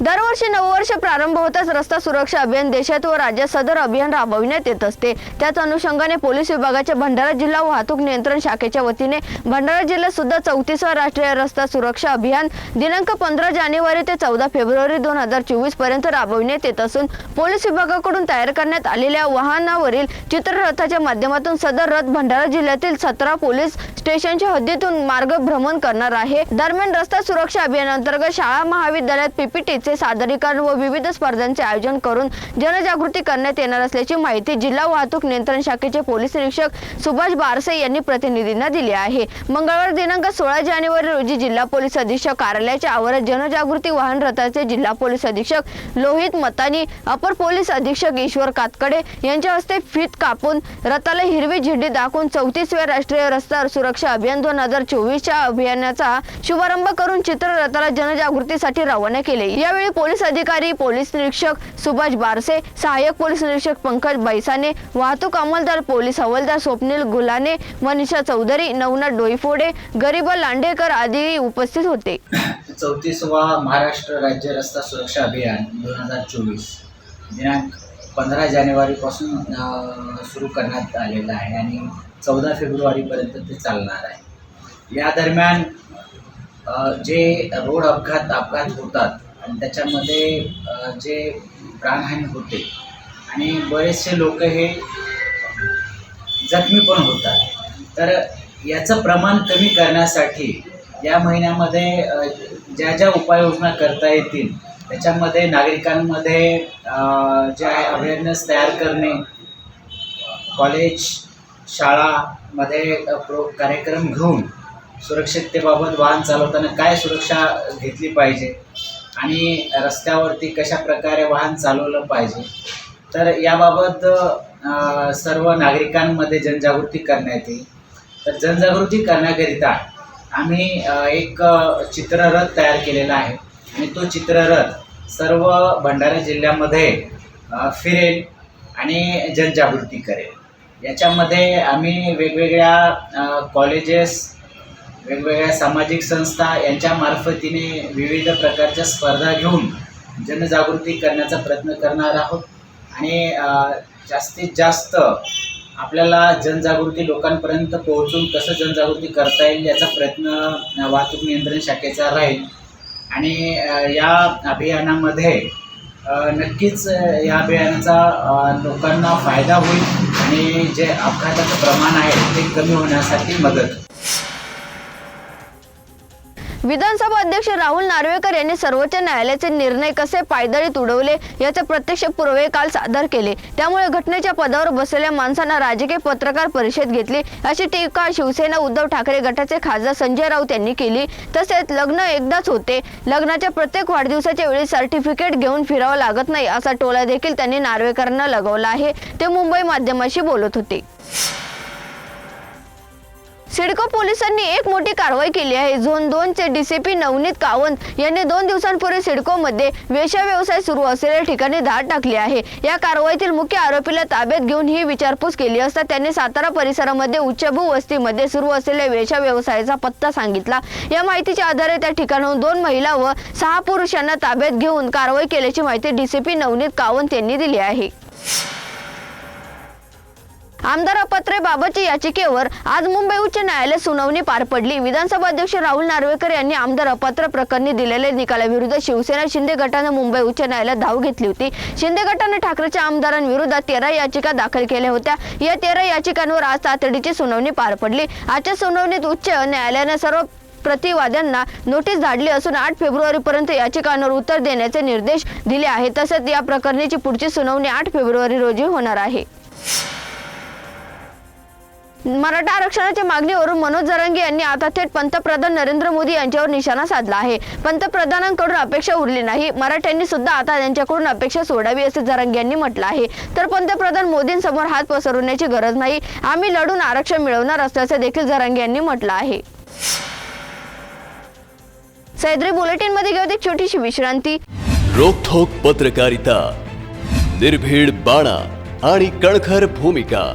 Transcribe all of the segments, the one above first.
दरवर्षी नववर्ष प्रारंभ होताच रस्ता सुरक्षा अभियान देशात व राज्यात सदर अभियान राबविण्यात येत असते. त्याच अनुषंगाने पोलीस विभागाच्या भंडारा जिल्हा वाहतूक नियंत्रण शाखेच्या वतीने भंडारा जिल्ह्यात सुद्धा चौतीसवा राष्ट्रीय रस्ता सुरक्षा अभियान दिनांक पंधरा जानेवारी ते चौदा फेब्रुवारी दोन हजार चोवीसपर्यंत राबविण्यात येत असून पोलीस विभागाकडून तयार करण्यात आलेल्या वाहनावरील चित्ररथाच्या माध्यमातून सदर रथ भंडारा जिल्ह्यातील सतरा पोलीस स्टेशनच्या हद्दीतून मार्ग भ्रमण करणार आहे. दरम्यान रस्ता सुरक्षा अभियानांतर्गत शाळा महाविद्यालयात पीपीटीचे सादरीकरण व विविध स्पर्धांचे आयोजन करून जनजागृती करण्यात येणार असल्याची माहिती जिल्हा वाहतूक नियंत्रण शाखेचे पोलीस निरीक्षक सुभाष बारसे यांनी प्रतिनिधींना दिली आहे. मंगळवार दिनांक सोळा जानेवारी रोजी जिल्हा पोलीस अधीक्षक कार्यालयाच्या आवारात जनजागृती वाहन रथाचे जिल्हा पोलीस अधीक्षक लोहित मतानी अपर पोलीस अधीक्षक ईश्वर कातकडे यांच्या हस्ते फीत कापून रथाला हिरवी झेंडी दाखवून चौतीसव्या राष्ट्रीय रस्ता सुरक्षा अभियान दोन हजार चोवीसच्या अभियानाचा शुभारंभ करून चित्ररथाला जनजागृतीसाठी रवाना केले. या यावेळी पोलीस अधिकारी पोलीस निरीक्षक सुभाष बारसे सहाय्यक पोलीस निरीक्षक पंकज बैसाने वाहतूक अंमलदार पोलीस हवालदार स्वप्नील गुलाने मनीषा चौधरी नवनाथ डोईफोडे गरीब लांडेकर आदी उपस्थित होते. चौतीसवा महाराष्ट्र राज्य रस्ता सुरक्षा अभियान दोन हजार चोवीस दिनांक पंधरा जानेवारीपासून सुरू करण्यात आलेलं आहे आणि चौदा फेब्रुवारीपर्यंत ते चालणार आहे. या दरम्यान जे रोड अपघात अपघात होतात आणि त्याच्यामध्ये जे प्राणहानी होते आणि बरेचसे लोक हे जखमी पण होतात. तर याचं प्रमाण कमी करण्यासाठी या महिन्यामध्ये ज्या ज्या उपाययोजना करता येतील त्याच्यामध्ये नागरिकांमध्ये जे आहे अवेअरनेस तयार करणे कॉलेज शाळामध्ये प्रो कार्यक्रम घेऊन सुरक्षिततेबाबत वाहन चालवताना काय सुरक्षा घेतली पाहिजे आणि रस्त्यावरती कशा प्रकारे वाहन चालवलं पाहिजे तर याबाबत सर्व नागरिकांमध्ये जनजागृती करण्यात येईल. तर जनजागृती करण्याकरिता आम्ही एक चित्ररथ तयार केलेला आहे. आणि तो चित्ररथ सर्व भंडारा जिल्ह्यामध्ये फिरेल आणि जनजागृती करेल. याच्यामध्ये आम्ही वेगवेगळ्या कॉलेजेस वेगवेगळ्या सामाजिक संस्था यांच्या मार्फतीने विविध प्रकारच्या स्पर्धा घेऊन जनजागृती करण्याचा प्रयत्न करणार आहोत. आणि जास्तीत जास्त आपल्याला जनजागृती लोकांपर्यंत पोहोचून कसं जनजागृती करता येईल याचा प्रयत्न वाहतूक नियंत्रण शाखेचा राहील. आणि या अभियानामध्ये नक्कीच या अभियानाचा लोकांना फायदा होईल आणि जे अपघाताचं प्रमाण आहे ते कमी होण्यासाठी मदत. होईल विधानसभा अध्यक्ष राहुल नार्वेकर यांनी सर्वोच्च न्यायालयाचे निर्णय कसे पायदळीत उडवले याचे प्रत्यक्ष पुरावे काल सादर केले. त्यामुळे घटनेच्या पदावर बसलेल्या माणसांना राजकीय पत्रकार परिषद घेतली. अशी टीका शिवसेना उद्धव ठाकरे गटाचे खासदार संजय राऊत यांनी केली. तसेच लग्न एकदाच होते. लग्नाच्या प्रत्येक वाढदिवसाच्या वेळी सर्टिफिकेट घेऊन फिरावं लागत नाही असा टोला देखील त्यांनी नार्वेकरांना लगवला आहे. ते मुंबई माध्यमाशी बोलत होते. सिडको पोलिसांनी एक मोठी कारवाई केली आहे zone D C DCP Navneet Kawant यांनी दोन दिवसांपूर्वी सिडकोमध्ये वेश्या व्यवसाय सुरू असलेल्या ठिकाणी धाड टाकली आहे. या कारवाईतील मुख्य आरोपीला ताब्यात घेऊन ही विचारपूस केली असता त्यांनी सातारा परिसरामध्ये उच्चभू वस्तीमध्ये सुरू असलेल्या वेश्या व्यवसायाचा पत्ता सांगितला. या माहितीच्या आधारे त्या ठिकाणाहून दोन महिला व सहा पुरुषांना ताब्यात घेऊन कारवाई केल्याची माहिती डीसीपी नवनीत कावंत यांनी दिली आहे. आमदार अपात्रेबाबतच्या याचिकेवर आज मुंबई उच्च न्यायालयात सुनावणी पार पडली. विधानसभा अध्यक्ष राहुल नार्वेकर यांनी आमदार अपात्र प्रकरणी दिलेल्या निकालाविरुद्ध शिवसेना शिंदे गटानं मुंबई उच्च न्यायालयात धाव घेतली होती. शिंदे गटाने ठाकरेच्या आमदारांविरोधात तेरा याचिका दाखल केल्या होत्या. या तेरा याचिकांवर आज तातडीची सुनावणी पार पडली. आजच्या सुनावणीत उच्च न्यायालयाने सर्व प्रतिवाद्यांना नोटीस धाडली असून आठ फेब्रुवारीपर्यंत याचिकांवर उत्तर देण्याचे निर्देश दिले आहेत. तसेच या प्रकरणीची पुढची सुनावणी आठ फेब्रुवारी रोजी होणार आहे. मराठा आरक्षणाच्या मागणीवरून मनोज जरांगे यांनी आता थेट पंतप्रधान नरेंद्र मोदी यांच्यावर निशाणा साधला आहे. पंतप्रधानांकडून अपेक्षा उरली नाही. मराठ्यांनी सुद्धा आता त्यांच्याकडून अपेक्षा सोडावी असे जरांगे यांनी म्हटलं आहे. तर पंतप्रधान मोदींसमोर हात पसरवण्याची गरज नाही. आम्ही लढून आरक्षण मिळवणार असल्याचे देखील जरांगे यांनी म्हटलं आहे. सह्याद्री बुलेटिनमध्ये घेऊ एक छोटीशी विश्रांती. रोखोक पत्रकारिता निर्भीड बाणा आणि कणखर भूमिका.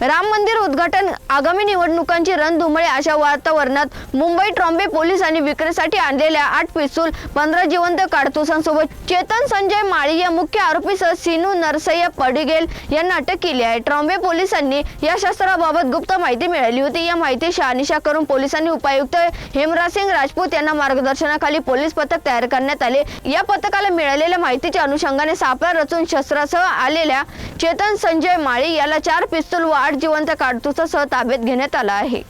राम मंदिर उद्घाटन आगामी निवडणुकांची रणधुमळे अशा वातावरणात मुंबई ट्रॉम्बे पोलिसांनी विक्रीसाठी आणलेल्या आठ पिस्तूल पंधरा जिवंत काडतुसांसोबत चेतन संजय माळी या मुख्य आरोपीसह सिनू नरसय्या पडिगेल यांना अटक केली आहे. ट्रॉम्बे पोलिसांनी या शस्त्राबाबत गुप्त माहिती मिळाली होती. या माहिती शहानिशा करून पोलिसांनी उपायुक्त हेमराजसिंग राजपूत यांना मार्गदर्शनाखाली पोलीस पथक तयार करण्यात आले. या पथकाला मिळालेल्या माहितीच्या अनुषंगाने सापळा रचून शस्त्रासह आलेल्या चेतन संजय माळी याला चार पिस्तूल व आठ जिवंत काडतुसासह ताब्यात घेण्यात आला आहे.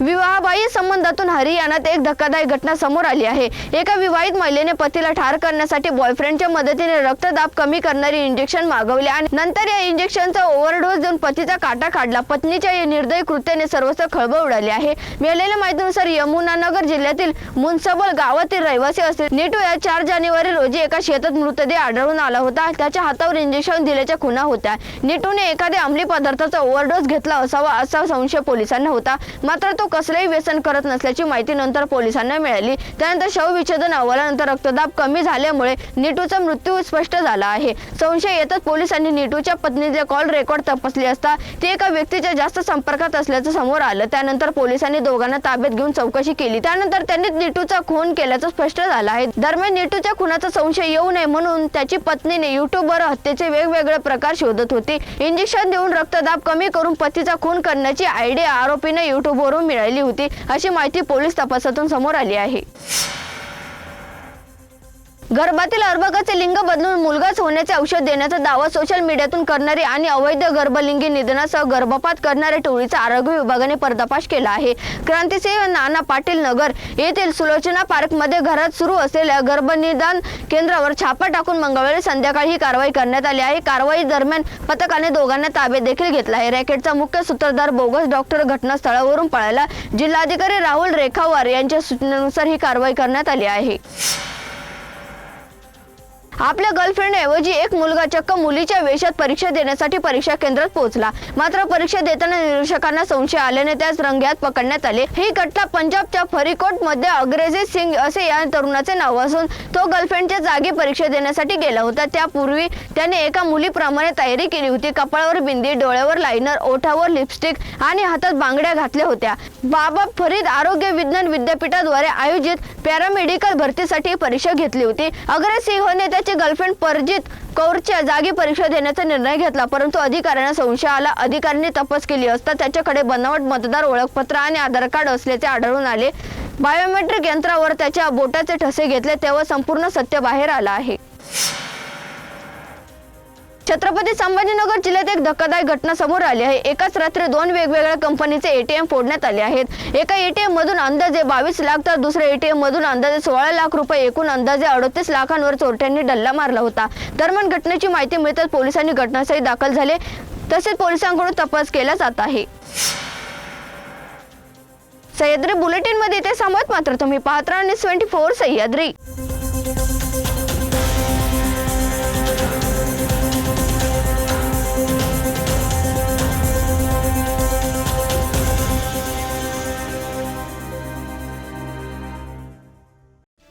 विवाहबाह्य संबंधातून हरियाणात एक धक्कादायक घटना समोर आली आहे. एका विवाहित महिलेने पतीला ठार करण्यासाठी बॉयफ्रेंडच्या मदतीने रक्तदाब कमी करणारी इंजेक्शन मागवले आणि नंतर या इंजेक्शनचा ओव्हरडोस देऊन पतीचा काटा काढला. पत्नीच्या या निर्दयी कृत्याने सर्वत्र खळबळ उडाली आहे. मिळालेल्या माहितीनुसार यमुनानगर जिल्ह्यातील मुनसबल गावातील रहिवासी असतील. नेटू या चार जानेवारी रोजी एका शेतात मृतदेह आढळून आला होता. त्याच्या हातावर इंजेक्शन दिल्याच्या खुणा होत्या. नेटूने एखाद्या अंमली पदार्थाचा ओव्हरडोस घेतला असावा असा संशय पोलिसांना होता. मात्र तो कसलेही व्यसन करत नसल्याची माहिती नंतर पोलिसांना मिळाली. त्यानंतर शवविच्छेदन अहवालानंतर रक्तदाब कमी झाल्यामुळे नीटूचा मृत्यू स्पष्ट झाला आहे. संशय येतच पोलिसांनी नीटूच्या पत्नीचे कॉल रेकॉर्ड तपासले असता ती एका व्यक्तीच्या जास्त संपर्कात असल्याचं समोर आलं. त्यानंतर पोलिसांनी दोघांना ताब्यात घेऊन चौकशी केली. त्यानंतर त्यांनी नीटूचा खून केल्याचं स्पष्ट झालं आहे. दरम्यान नीटूच्या खुनाचा संशय येऊ नये म्हणून त्याची पत्नीने युट्यूबवर हत्येचे वेगवेगळे प्रकार शोधत होती. इंजेक्शन देऊन रक्तदाब कमी करून पतीचा खून करण्याची आयडिया आरोपीने युट्यूबवरून मिळाली होती अशी माहिती पोलीस तपासातून समोर आली आहे. गर्भातील अर्भकाचे लिंग बदलून मुलगाच होण्याचे औषध देण्याचा दावा सोशल मीडियातून करणारी आणि अवैध गर्भलिंगी निधनासह गर्भपात करणाऱ्या टोळीचा आरोग्य विभागाने पर्दाफाश केला आहे. क्रांतिसिंह नाना पाटील नगर येथील सुलोचना पार्कमध्ये घरात सुरू असलेल्या गर्भनिदान केंद्रावर छापा टाकून मंगळवारी संध्याकाळी ही कारवाई करण्यात आली आहे. कारवाई दरम्यान पथकाने दोघांना ताब्यात देखील घेतला आहे. रॅकेटचा मुख्य सूत्रधार बोगस डॉक्टर घटनास्थळावरून पळाला. जिल्हाधिकारी राहुल रेखावार यांच्या सूचनेनुसार ही कारवाई करण्यात आली आहे. आपल्या गर्लफ्रेंड ऐवजी एक मुलगा चक्क मुलीच्या वेशात परीक्षा देण्यासाठी परीक्षा केंद्रात पोहोचला. मात्र परीक्षा देताना निरीक्षकांना संशय आल्याने त्यास रंग्यात पकडण्यात आले. ही घटना पंजाबच्या फरीकोटमध्ये अग्रेजित सिंग असे या तरुणाचे नाव असून तो गर्लफ्रेंडच्या जागी परीक्षा देण्यासाठी गेला होता. त्यापूर्वी त्याने एका मुलीप्रमाणे तयारी केली होती. कपाळावर बिंदी डोळ्यावर लायनर ओठावर लिपस्टिक आणि हातात बांगड्या घातल्या होत्या. बाबा फरीद आरोग्य विज्ञान विद्यापीठाद्वारे आयोजित पॅरामेडिकल भरतीसाठी परीक्षा घेतली होती. अग्रसिंहने त्याची गर्लफ्रेंड परजित कौरच्या जागी परीक्षा देण्याचा निर्णय घेतला परंतु अधिकाऱ्यांना संशय आला. अधिकाऱ्यांनी तपास केली असता त्याच्याकडे बनावट मतदार ओळखपत्र आणि आधार कार्ड असल्याचे आढळून आले. बायोमेट्रिक यंत्रावर त्याच्या बोटाचे ठसे घेतले तेव्हा संपूर्ण सत्य बाहेर आलं आहे. छत्रपती संभाजीनगर जिल्ह्यात एक धक्कादायक घटना समोर आली आहे. एकाच रात्री दोन वेगवेगळ्या कंपनीचे एटीएम फोडण्यात आले आहेत. एका एटीएम मधून अंदाजे बावीस लाख तर दुसऱ्या एटीएम मधून अंदाजे सोळा लाख रुपये एकूण अंदाजे अडतीस लाखांवर चोरट्यांनी डल्ला मारला होता. दरम्यान घटनेची माहिती मिळताच पोलिसांनी घटनास्थळी दाखल झाले. तसेच पोलिसांकडून तपास केला जात आहे. सह्याद्री बुलेटिनमध्ये ते सांगत मात्र तुम्ही पाहत राहा न्यूज ट्वेंटी फोर सह्याद्री.